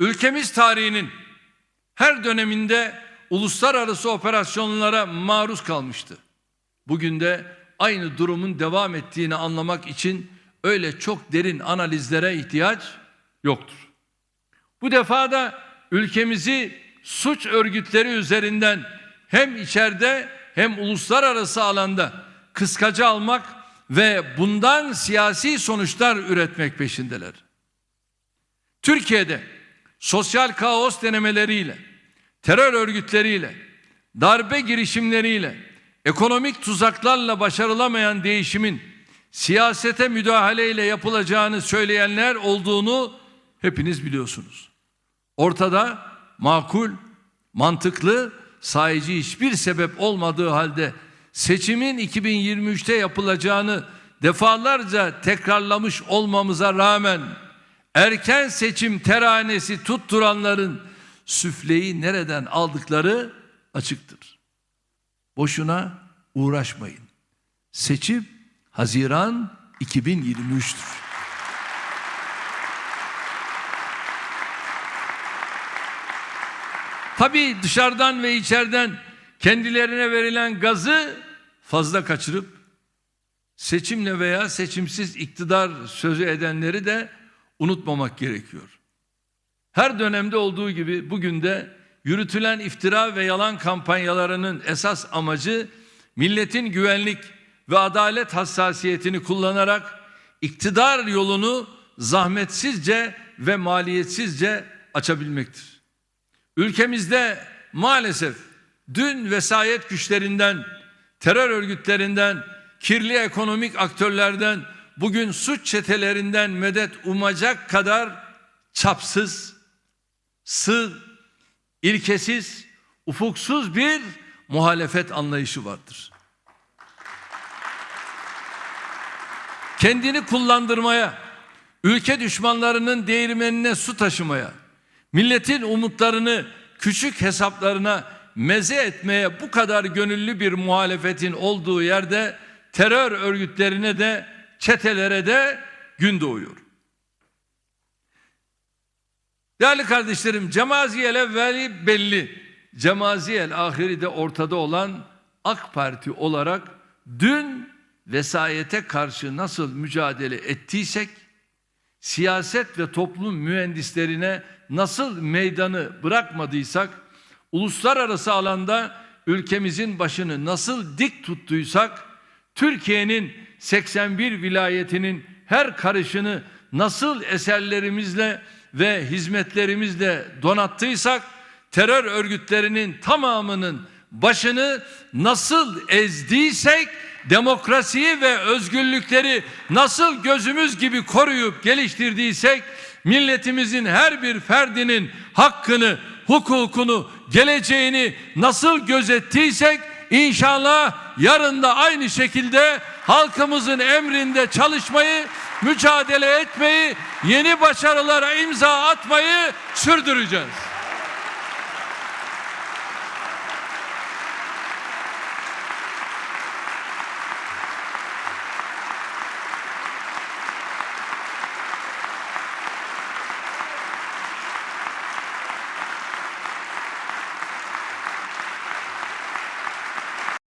Ülkemiz tarihinin her döneminde uluslararası operasyonlara maruz kalmıştı. Bugün de aynı durumun devam ettiğini anlamak için öyle çok derin analizlere ihtiyaç yoktur. Bu defa da ülkemizi suç örgütleri üzerinden hem içeride hem uluslararası alanda kıskaca almak ve bundan siyasi sonuçlar üretmek peşindeler. Türkiye'de sosyal kaos denemeleriyle, terör örgütleriyle, darbe girişimleriyle, ekonomik tuzaklarla başarılamayan değişimin siyasete müdahaleyle yapılacağını söyleyenler olduğunu hepiniz biliyorsunuz. Ortada makul, mantıklı, sahici hiçbir sebep olmadığı halde seçimin 2023'te yapılacağını defalarca tekrarlamış olmamıza rağmen erken seçim teranesi tutturanların süfleyi nereden aldıkları açıktır. Boşuna uğraşmayın. Seçim Haziran 2023'tür. Tabii dışarıdan ve içeriden kendilerine verilen gazı fazla kaçırıp seçimle veya seçimsiz iktidar sözü edenleri de unutmamak gerekiyor. Her dönemde olduğu gibi bugün de yürütülen iftira ve yalan kampanyalarının esas amacı milletin güvenlik ve adalet hassasiyetini kullanarak iktidar yolunu zahmetsizce ve maliyetsizce açabilmektir. Ülkemizde maalesef dün vesayet güçlerinden, terör örgütlerinden, kirli ekonomik aktörlerden, bugün suç çetelerinden medet umacak kadar çapsız, sığ, ilkesiz, ufuksuz bir muhalefet anlayışı vardır. Kendini kullandırmaya, ülke düşmanlarının değirmenine su taşımaya, milletin umutlarını küçük hesaplarına meze etmeye bu kadar gönüllü bir muhalefetin olduğu yerde terör örgütlerine de çetelere de gün doğuyor. Değerli kardeşlerim Cemaziyel evveli belli. Cemaziyel ahiri de ortada olan AK Parti olarak dün vesayete karşı nasıl mücadele ettiysek siyaset ve toplum mühendislerine nasıl meydanı bırakmadıysak uluslararası alanda ülkemizin başını nasıl dik tuttuysak Türkiye'nin 81 vilayetinin her karışını nasıl eserlerimizle ve hizmetlerimizle donattıysak terör örgütlerinin tamamının başını nasıl ezdiysek demokrasiyi ve özgürlükleri nasıl gözümüz gibi koruyup geliştirdiysek milletimizin her bir ferdinin hakkını, hukukunu, geleceğini nasıl gözettiysek inşallah yarın da aynı şekilde halkımızın emrinde çalışmayı, mücadele etmeyi, yeni başarılara imza atmayı sürdüreceğiz.